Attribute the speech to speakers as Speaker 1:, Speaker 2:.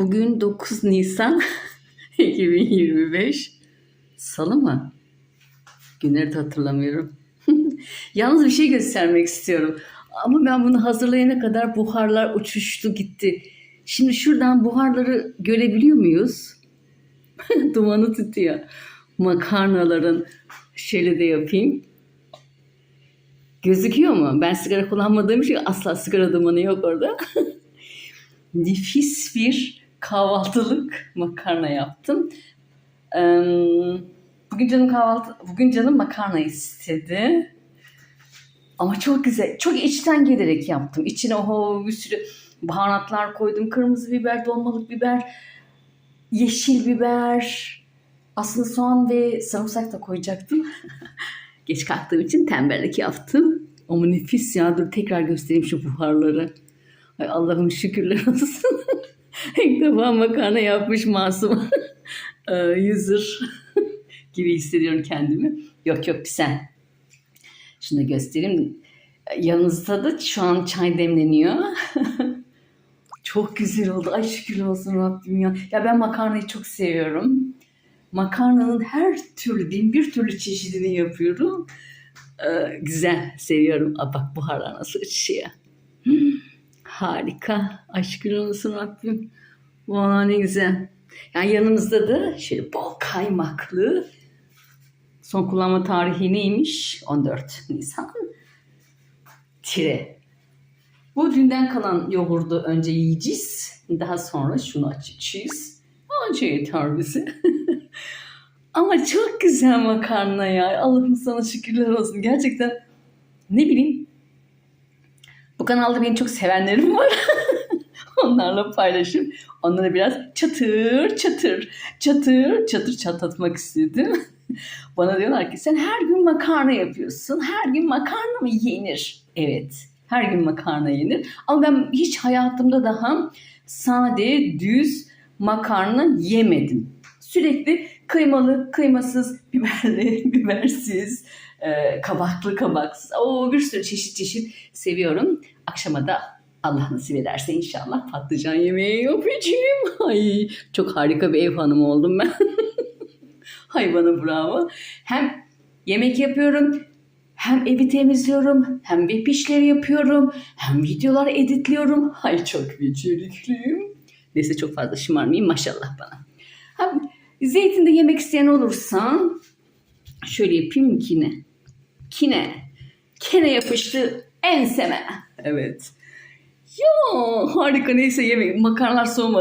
Speaker 1: Bugün 9 Nisan 2025. Salı mı? Günleri de hatırlamıyorum. Yalnız bir şey göstermek istiyorum. Ama ben bunu hazırlayana kadar buharlar uçuştu gitti. Şimdi şuradan buharları görebiliyor muyuz? Dumanı tutuyor. Makarnaların şöyle de yapayım. Gözüküyor mu? Ben sigara kullanmadığım için asla sigara dumanı yok orada. Nefis bir kahvaltılık makarna yaptım. Ee, Bugün canım kahvaltı, bugün canım makarna istedi. Ama çok güzel, çok içten gelerek yaptım. İçine oho bir sürü baharatlar koydum. Kırmızı biber, dolmalık biber, yeşil biber. Aslında soğan ve sarımsak da koyacaktım. Geç kalktığım için tembellik yaptım. Ama nefis ya. Dur tekrar göstereyim şu buharları. Ay Allah'ım şükürler olsun. İlk defa makarna yapmış masum. User gibi hissediyorum kendimi. Yok yok sen. Şunu göstereyim. Yanınızda da şu an çay demleniyor. çok güzel oldu. Ay şükür olsun Rabbim ya. Ya ben makarnayı çok seviyorum. Makarnanın her türlü, bin bir türlü çeşidini yapıyorum. Ee, güzel, seviyorum. Aa, bak buharlar nasıl uçuşuyor. Harika. Şükür olsun Rabbim. Valla ne güzel. Yani yanımızda da şöyle bol kaymaklı. Son kullanma tarihi neymiş? 14 Nisan. Tire. Bu dünden kalan yoğurdu önce yiyeceğiz. Daha sonra şunu açacağız. Anca yeter bize. Ama çok güzel makarna ya. Allah'ım sana şükürler olsun. Gerçekten ne bileyim. Bu kanalda beni çok sevenlerim var. Onlarla paylaşıp onlara biraz çatır çatır çatır çatır çatlatmak istedim. Bana diyorlar ki sen her gün makarna yapıyorsun. Her gün makarna mı yenir? Evet. Her gün makarna yenir. Ama ben hiç hayatımda daha sade, düz makarna yemedim. Sürekli kıymalı, kıymasız, biberli, bibersiz, e, kabaklı, kabaksız. O bir sürü çeşit çeşit seviyorum. Akşama da Allah nasip ederse inşallah patlıcan yemeği yapacağım. Ay çok harika bir ev hanımı oldum ben. Hayvana bravo. Hem yemek yapıyorum, hem evi temizliyorum, hem web işleri yapıyorum, hem videolar editliyorum. Ay çok becerikliyim. Neyse çok fazla şımarmayayım maşallah bana. Ha, zeytinde yemek isteyen olursa şöyle yapayım kine. Kine. Kene yapıştı enseme. Evet. Ya harika neyse yemek. Makarnalar soğumadı.